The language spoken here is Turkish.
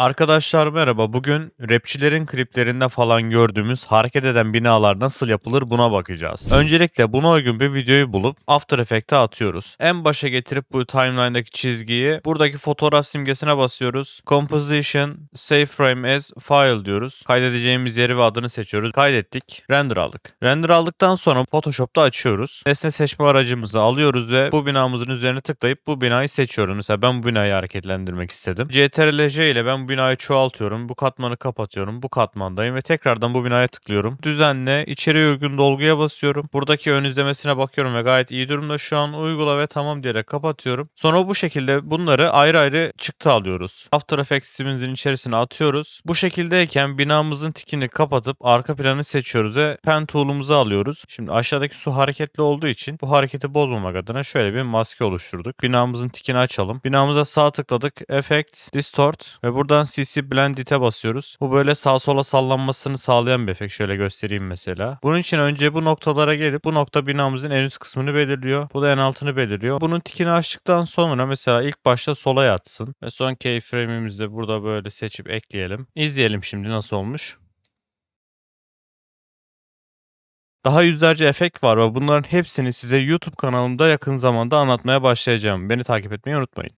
Arkadaşlar merhaba. Bugün rapçilerin kliplerinde falan gördüğümüz hareket eden binalar nasıl yapılır buna bakacağız. Öncelikle buna uygun bir videoyu bulup After Effects'e atıyoruz. En başa getirip bu timeline'daki çizgiyi buradaki fotoğraf simgesine basıyoruz. Composition, Save Frame as File diyoruz. Kaydedeceğimiz yeri ve adını seçiyoruz. Kaydettik. Render aldık. Render aldıktan sonra Photoshop'ta açıyoruz. Nesne seçme aracımızı alıyoruz ve bu binamızın üzerine tıklayıp bu binayı seçiyoruz. Mesela ben bu binayı hareketlendirmek istedim. CTRL-J ile ben bu binayı çoğaltıyorum. Bu katmanı kapatıyorum. Bu katmandayım ve tekrardan bu binaya tıklıyorum. Düzenle içeriye uygun dolguya basıyorum. Buradaki ön izlemesine bakıyorum ve gayet iyi durumda şu an uygula ve tamam diyerek kapatıyorum. Sonra bu şekilde bunları ayrı ayrı çıktı alıyoruz. After Effects'imizin içerisine atıyoruz. Bu şekildeyken binamızın tikini kapatıp arka planı seçiyoruz ve pen tool'umuzu alıyoruz. Şimdi aşağıdaki su hareketli olduğu için bu hareketi bozmamak adına şöyle bir maske oluşturduk. Binamızın tikini açalım. Binamıza sağ tıkladık. Effect, Distort ve buradan CC Blendit'e basıyoruz. Bu böyle sağ sola sallanmasını sağlayan bir efekt. Şöyle göstereyim mesela. Bunun için önce bu noktalara gelip bu nokta binamızın en üst kısmını belirliyor. Bu da en altını belirliyor. Bunun tikini açtıktan sonra mesela ilk başta sola yatsın. Ve son keyframe'imizi de burada böyle seçip ekleyelim. İzleyelim şimdi nasıl olmuş. Daha yüzlerce efekt var ve bunların hepsini size YouTube kanalımda yakın zamanda anlatmaya başlayacağım. Beni takip etmeyi unutmayın.